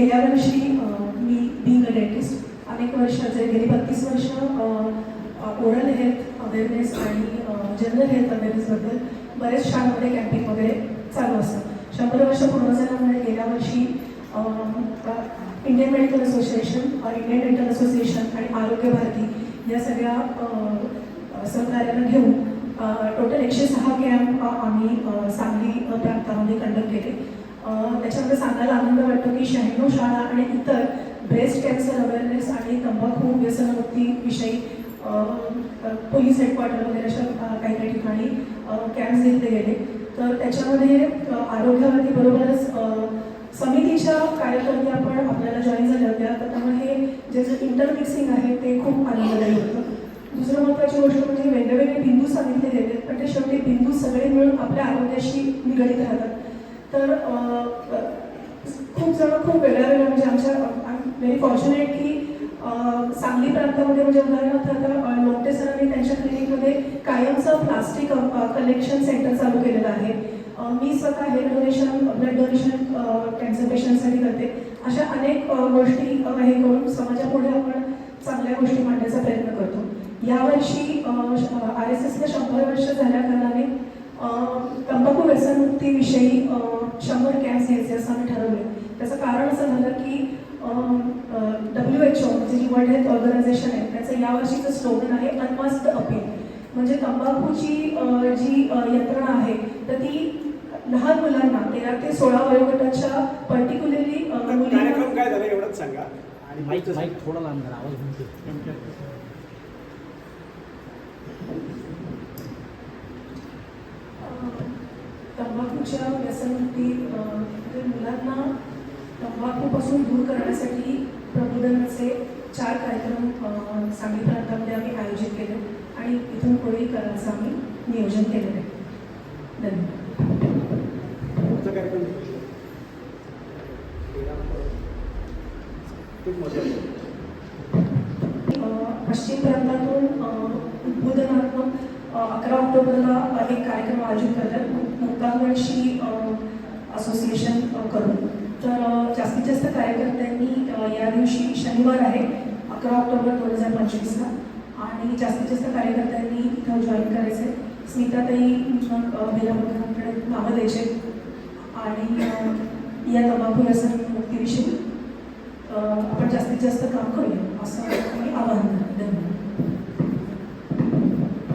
गेल्या वर्षी मी being a dentist अनेक वर्षाचे गेली बत्तीस वर्ष oral health awareness and general health अवेअरनेसबद्दल बरेच शाळांमध्ये कॅम्पिंग वगैरे चालू असतं. शंभर वर्ष पूर्ण झाल्यामुळे गेल्या वर्षी Indian medical association Indian dental association आणि आरोग्य भारती या सगळ्या सहकार्यानं घेऊन टोटल एकशे सहा कॅम्प आम्ही सांगली प्रांतामध्ये कंडक्ट त्याच्यामध्ये सांगायला आनंद वाटतो की शहाण्णव शाळा आणि इतर ब्रेस्ट कॅन्सर अवेअरनेस आणि तंबाखू व्यसनमुक्तीविषयी अ, पोलीस हेडक्वार्टर वगैरे अशा काही काही ठिकाणी कॅम्प्स घेतले गेले. तर त्याच्यामध्ये आरोग्यावरती बरोबरच समितीच्या कार्यकर्त्या पण आपल्याला जॉईन झाल्या होत्या तर त्यामुळे हे जे जे इंटरमिक्सिंग आहे ते खूप आनंददायी होतं. दुसरं महत्त्वाची गोष्ट म्हणजे वेगवेगळे बिंदू सांगितले गेले पण ते शेवटी बिंदू सगळे मिळून आपल्या आरोग्याशी निगडीत राहतात. तर खूप जण खूप वेगळ्या वेगळ्या म्हणजे आमच्या व्हेरी फॉर्च्युनेट की सांगली प्रांतामध्ये म्हणजे उदाहरणार्थ आता अ, लोमटे सरांनी त्यांच्या क्लिनिकमध्ये कायमचं प्लास्टिक कलेक्शन सेंटर चालू केलेलं आहे. मी स्वतः hair donation blood donation cancer पेशंटसाठी करते. अशा अनेक गोष्टी हे करून समाजापुढे आपण चांगल्या गोष्टी मांडण्याचा प्रयत्न करतो. यावर्षी आर एस एसला शंभर वर्ष झाल्या कारणाने तंबाखू व्यसनमुक्तीविषयी अ, शंभर कॅम्प्स घ्यायचे असं आम्ही ठरवले त्याचं कारण असं झालं की म्हणजे जी वर्ल्ड हेल्थ ऑर्गनायझेशन आहे त्याचं यावर्षीचं स्लोगन आहे अनमस्ट अपील म्हणजे तंबाखूची जी यंत्रणा आहे तर ती लहान मुलांना तेरा ते सोळा वयोगटाच्या पर्टिक्युलरली कार्यक्रम काय झाला एवढंच सांगा. आणि माईक पुढचं माईक थोडा लांब करा आवाज घुमते तंबाखूच्या व्यसनमुक्ती म्हणजे मुलांना तंबाखूपासून दूर करण्यासाठी प्रबोधनाचे चार कार्यक्रम सांगली प्रांतामध्ये आम्ही आयोजित केले आणि इथून पुढेही करायचं आम्ही नियोजन केलेलं आहे. धन्यवाद. पश्चिम प्रांतातून उद्बोधनात्मक अकरा ऑक्टोबरला एक कार्यक्रम आयोजित करतात. मुक्तांगणशी असोसिएशन करून. तर जास्तीत जास्त कार्यकर्त्यांनी शनिवार आहे अकरा ऑक्टोबर दोन हजार पंचवीसला आणि जास्तीत जास्त कार्यकर्त्यांनी इथं जॉईन करायचे स्मिताताई बेलामुखांकडे नावं द्यायचे. आणि या तंबाखू व्यसन मुक्तीविषयी आपण जास्तीत जास्त काम करूया. असं मी आवाहन धन्यवाद.